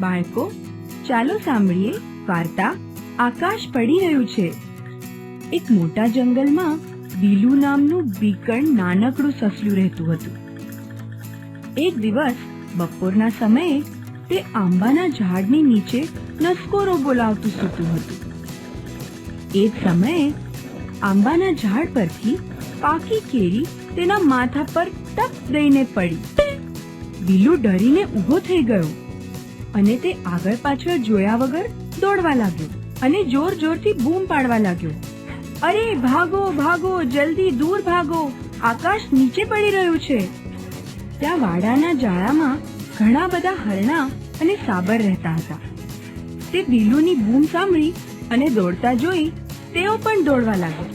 બાળકો, ચાલો સાંભળીએ વાર્તા આકાશ પડી રહ્યું છે. એક મોટા જંગલમાં બીલુ નામનું બીકણ નાનકડું સસલું રહેતું હતું. એક દિવસ બપોરના સમયે તે આંબાના ઝાડની નીચે નસકોરો બોલાવતું સૂતું હતું. એ જ સમયે આંબાના ઝાડ પરથી પાકી કેરી તેના માથા પર ટપ દઈને પડી. બીલુ ડરીને ઊભો થઈ ગયો. અને તે આગળ પાછળ જોયા વગર દોડવા લાગ્યો અને જોર જોરથી બૂમ પાડવા લાગ્યો. અરે, ભાગો ભાગો, જલ્દી દૂર ભાગો. આકાશ નીચે પડી રહ્યું છે. ત્યાં વાડાના જાળામાં ઘણા બધા હરણા અને સાબર રહેતા હતા. તે બીલુની બૂમ સાંભળી અને દોડતા જોઈ તેઓ પણ દોડવા લાગ્યો.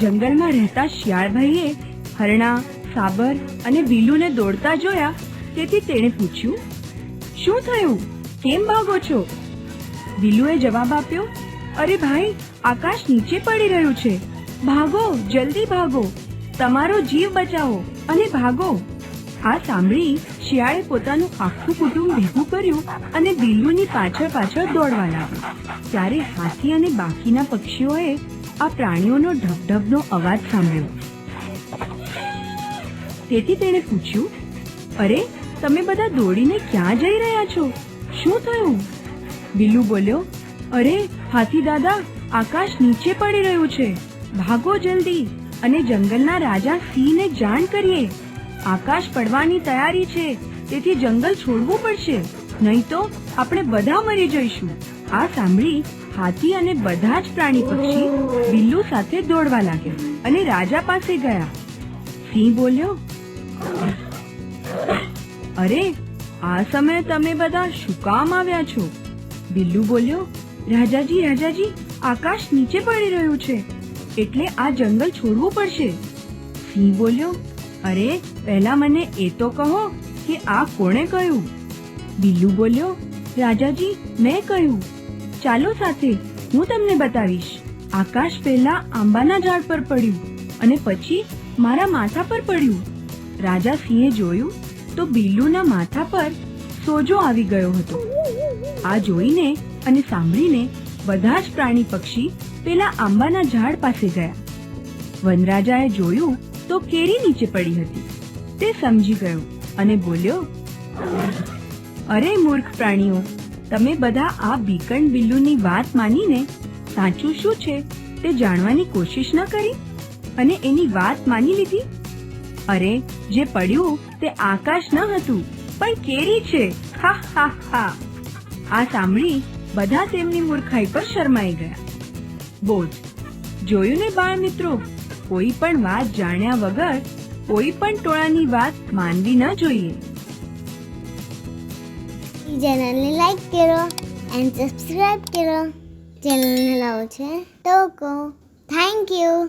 જંગલમાં રહેતા શિયાળભાઈએ હરણા, સાબર અને વિલુને દોડતા જોયા તેથી તેણે પૂછ્યું, શું થયું? કેમ ભાગો છો? બીલુએ જવાબ આપ્યો, અરે ભાઈ, આકાશ નીચે પડી રહ્યું છે. ભાગો, જલ્દી ભાગો. તમારો જીવ બચાવો અને ભાગો. આ સાંભળી શિયાળે પોતાનું આખું કુટુંબ ભેગું કર્યું અને બિલ્લુની પાછળ પાછળ દોડવા લાગ્યું. ત્યારે હાથી અને બાકીના પક્ષીઓએ આ પ્રાણીઓનો ઢબઢબનો અવાજ સાંભળ્યો. તેથી તેણે પૂછ્યું, અરે તમે બધા દોડીને ક્યાં જઈ રહ્યા છો? શું થયું? બિલ્લુ બોલ્યો, અરે, હાથી દાદા, આકાશ નીચે પડી રહ્યું છે. ભાગો જલ્દી અને જંગલના રાજા સિંહને જાણ કરીએ. આકાશ પડવાની તૈયારી છે, તેથી જંગલ છોડવું પડશે. નહીં તો આપણે બધા મરી જઈશું. આ સાંભળી હાથી અને બધા જ પ્રાણી પક્ષી બિલ્લુ સાથે દોડવા લાગ્યા અને રાજા પાસે ગયા. સિંહ બોલ્યો અરે, આ સમયે તમે બધા શું કામ આવ્યા છો? બિલ્લુ બોલ્યો, રાજાજી રાજાજી, આકાશ નીચે પડી રહ્યું છે, એટલે આ જંગલ છોડવું પડશે. સિંહ બોલ્યો, અરે, પહેલા મને એ તો કહો કે આ કોણે કહ્યું? બિલ્લુ બોલ્યો, રાજાજી, મેં કહ્યું. ચાલો સાથે હું તમને બતાવીશ. આકાશ પહેલા આંબાના ઝાડ પર પડ્યું અને પછી મારા માથા પર પડ્યું. રાજા સિંહે જોયું તો બિલ્લુના માથા પર સોજો આવી ગયો હતો. આ જોઈને અને સાંભળીને બધા જ પ્રાણી પક્ષી પેલા આંબાના ઝાડ પાસે ગયા. વનરાજાએ જોયું તો કેરી નીચે પડી હતી. તે સમજી ગયો અને બોલ્યો, અરે મૂર્ખ પ્રાણીઓ, તમે બધા આ બીકણ બિલ્લુની વાત માનીને સાચું શું છે તે જાણવાની કોશિશ ન કરી? અને એની વાત માની લીધી? અરે, જે પડ્યું તે આકાશ ન હતું, પણ કેરી છે. હા હા હા. આ સાંભળી બધા તેમની મૂર્ખાઈ પર શરમાઈ ગયા. બોધ જોયું ને બાળ મિત્રો? કોઈ પણ વાત જાણ્યા વગર, કોઈ પણ ટોળાની વાત માનવી ન જોઈએ. ચેનલને લાઈક કરો એન્ડ સબસ્ક્રાઇબ કરો. ચેનલને લાવો છે ટોકો થેન્ક યુ.